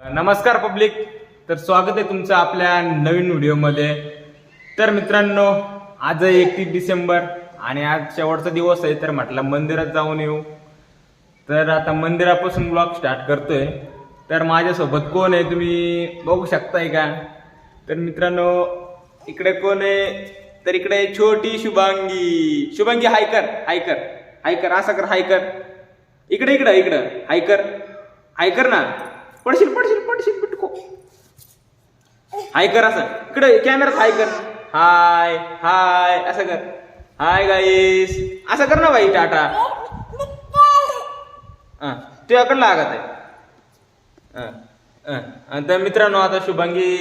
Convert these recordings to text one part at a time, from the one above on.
नमस्कार पब्लिक. तर स्वागत आहे तुमचं आपल्या नवीन व्हिडिओमध्ये. तर मित्रांनो आज आहे एकतीस डिसेंबर आणि आज शेवटचा दिवस आहे तर म्हटलं मंदिरात जाऊन येऊ. तर आता मंदिरापासून ब्लॉग स्टार्ट करतोय. तर माझ्यासोबत कोण आहे तुम्ही बघू शकताय का? तर मित्रांनो इकडे कोण आहे? तर इकडे छोटी शुभांगी. शुभांगी हाय कर हाय कर हाय कर असं कर हाय कर इकडे इकडं इकडं. हाय कर हाय कर ना? पडशील पडशील पडशील बिटको. हाय कर असं. इकडे कॅमेरात हाय कर. हाय हाय असं कर. हाय गाईस असं कर ना बाई टाटा. हां तुझ्याकडं लागत आहे. हां आणि तर मित्रांनो आता शुभांगी.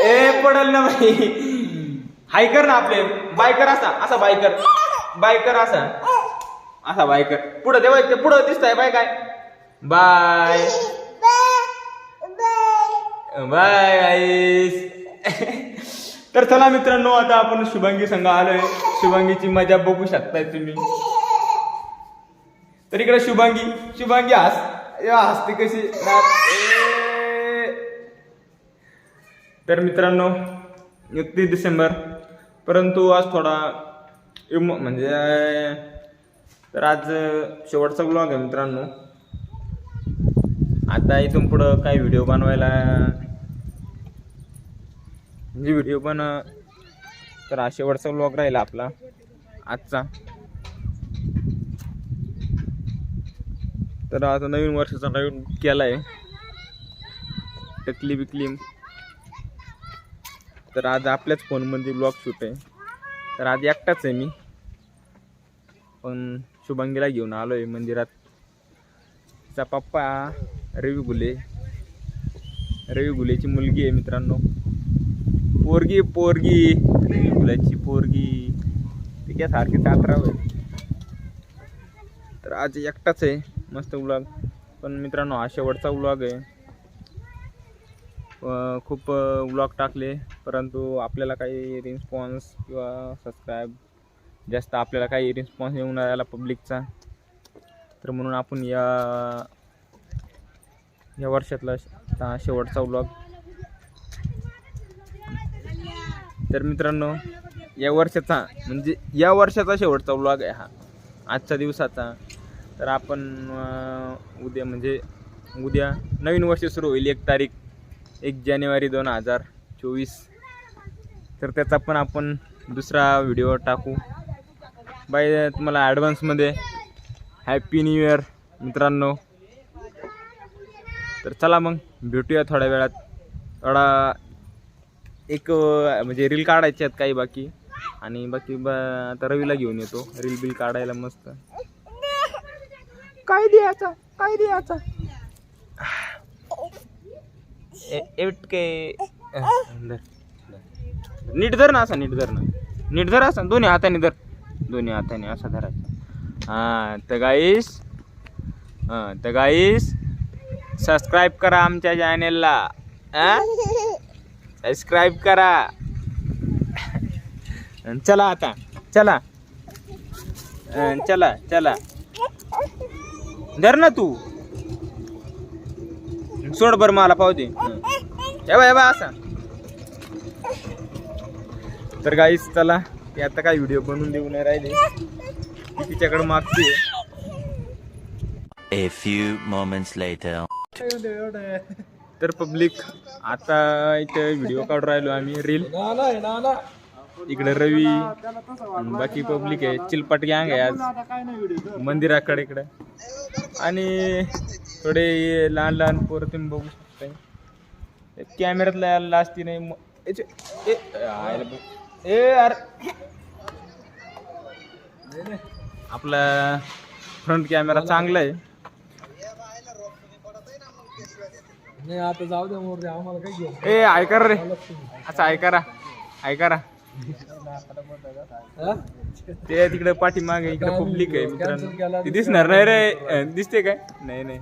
ए पडल ना बाई हाय कर ना आपले. बायकर असा. असा बायकर बायकर असा. असा बायकर पुढं तेव्हा ते पुढं दिसतंय. बाय काय. बाय. बाय गाईस तर चला मित्रांनो आता आपण शुभांगी संघ आलोय. शुभांगीची मजा बघू शकताय तुम्ही. तर इकडे शुभांगी शुभांगी हस. हसते कशी? रात- तर मित्रांनो एकतीस डिसेंबर. परंतु आज थोडा इम म्हणजे तर आज शेवटचा ब्लॉग आहे मित्रांनो. आता इथून पुढं काही व्हिडिओ बनवायला म्हणजे व्हिडिओ पण तर हा शेवटचा ब्लॉग राहिला आपला. आजचा. तर आता नवीन वर्षाचा नवीन केलाय. टकली बिकली. तर आज आपल्याच फोनमध्ये ब्लॉग शूट आहे. तर आज एकटाच आहे मी. पण शुभांगीला घेऊन आलोय मंदिरात. तिचा पप्पा रवी गुले. रवी गुलेची मुलगी आहे मित्रांनो. पोरगी पोरगी. मुलाची पोरगी. तिच्या सारखी चात्राव आहे. तर आज एकटाच आहे. मस्त व्लॉग पण मित्रांनो हा शेवटचा व्लॉग आहे. खूप व्लॉग टाकले. परंतु आपल्याला काही रिस्पॉन्स किंवा सबस्क्राईब जास्त आपल्याला काही रिस्पॉन्स येऊन राहिला पब्लिकचा तर म्हणून आपण या या वर्षातला शेवटचा व्लॉग तर मित्रांनो या वर्षाचा म्हणजे या वर्षाचा शेवटचा व्लॉग आहे हा. आजच्या दिवसाचा. तर आपण उद्या म्हणजे उद्या नवीन वर्ष सुरू होईल एक तारीख एक जानेवारी दोन हजार चोवीस. तर त्याचा पण आपण दुसरा व्हिडिओ टाकू. बाय तुम्हाला ॲडव्हान्समध्ये हॅपी न्यू इयर मित्रांनो. तर चला मग भेटूया थोड्या वेळात. थोडा एक म्हणजे रील काढायचे आहेत काही बाकी. आणि बाकी ब आता रवीला घेऊन येतो. रील बिल काढायला मस्त. काय द्यायचा? काय द्यायचा? नीट धर ना असा नीट धर ना. नीट धर असा दोन्ही हाताने धर. दोन्ही हाताने असा धरायचा. हां तर गाईस हां तर गाईस सबस्क्राईब करा आमच्या चॅनेलला सबस्क्राईब करा. चला आता. चला. चला चला. धर ना तू. सोड बर मला पाहू दे. बा असा. तर गाईस चला. ते आता काय व्हिडिओ बनवून देऊ नाही राहिले. तिच्याकडे मागते A few moments later. तर पब्लिक आता इथं व्हिडिओ काढून राहिलो आम्ही रील इकडे रवी बाकी पब्लिक आहे. चिलपट गँग आहे आज. मंदिराकडे इकडे. आणि थोडे लहान लहान पोरं तुम्ही बघू शकता कॅमेऱ्यातला यायला असती नाही याचे- ए यार. आपला फ्रंट कॅमेरा चांगला आहे. नाही आता जाऊ दे मोर आम्हाला काय घेऊ ए ऐका रे. असं ऐका रा. ऐका रा. ते तिकडे पाठीमागे इकडे पब्लिक आहे मित्रांनो. ते दिसणार नाही रे. दिसते काय? नाही नाही.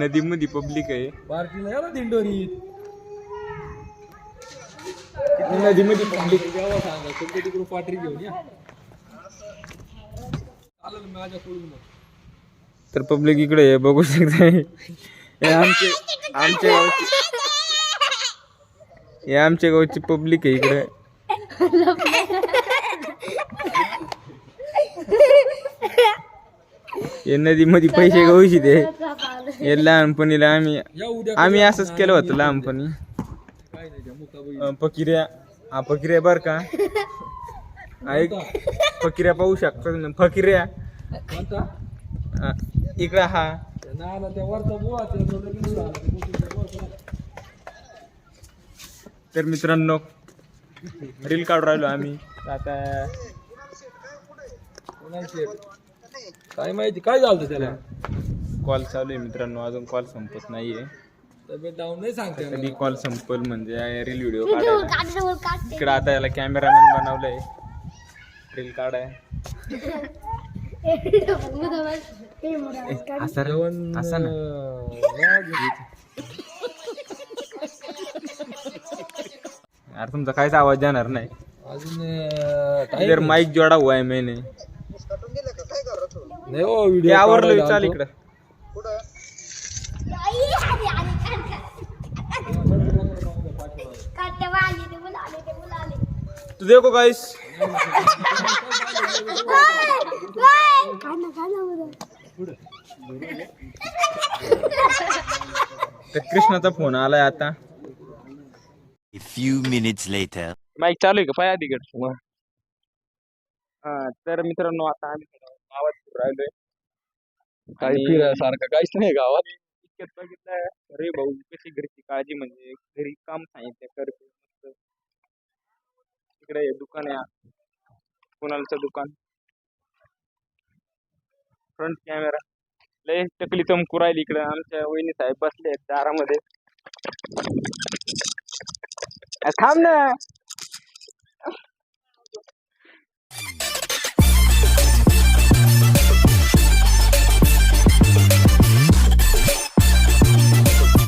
नदीमध्ये पब्लिक आहे. पार्टीला या ना दिंडोरीत नदीमध्ये पब्लिक तेव्हा सांगा तुमच्या तिकडून पाटरी घेऊन या. चालेल मग तर पब्लिक इकडे बघू शकताय. हे आमचे आमच्या गावची हे आमच्या गावची पब्लिक आहे इकडे. हे नदीमध्ये पैसे गावशी ते. हे लहानपणीला आम्ही आम्ही असंच केलं होतं लहानपणी. अं, फकिऱ्या हा फकिऱ्या बर का? ऐक फकिऱ्या पाहू शकता तुम्ही. फकिऱ्या अं, इकडं हा. त्या नाला त्या वरचा बुवा त्या थोडं किती झाला ते. तर मित्रांनो रील काढून राहिलो आम्ही. आता? काय माहिती काय झालं त्याला? कॉल चालू आहे मित्रांनो अजून कॉल संपत नाहीये. तब्येत डाऊन नाही सांगते मला. कधी कॉल संपल म्हणजे रील व्हिडिओ काढायला. इकडं आता याला कॅमेरामॅन बनवलंय. रील काढाय. असं जेवण असं ना. अं, नाही. यार तुमचा काहीच आवाज जाणार नाही. अजून आहे. माईक जोडा हुआ है मैंने नाही हो व्हिडिओ आवडलं चाल इकडं. तू देखो गाइस तर कृष्णाचा फोन आलाय आता. A few minutes later. Mic चालू आहे का? पाय आधी इकडं. हा तर मित्रांनो आता आम्ही गावात राहिलोय. काही फिरायसारखं काहीच नाही गावात. इतक्यात बघितलं अरे भाऊ कशी घरची काळजी म्हणजे घरी काम सांगितलं करते इकडे हे दुकान आहे. कुणालचं दुकान? फ्रंट कॅमेरा लय टकली चमकू राहिली इकडे. आमच्या वहिनी साहेब बसले आहेत दारामध्ये. थांब ना.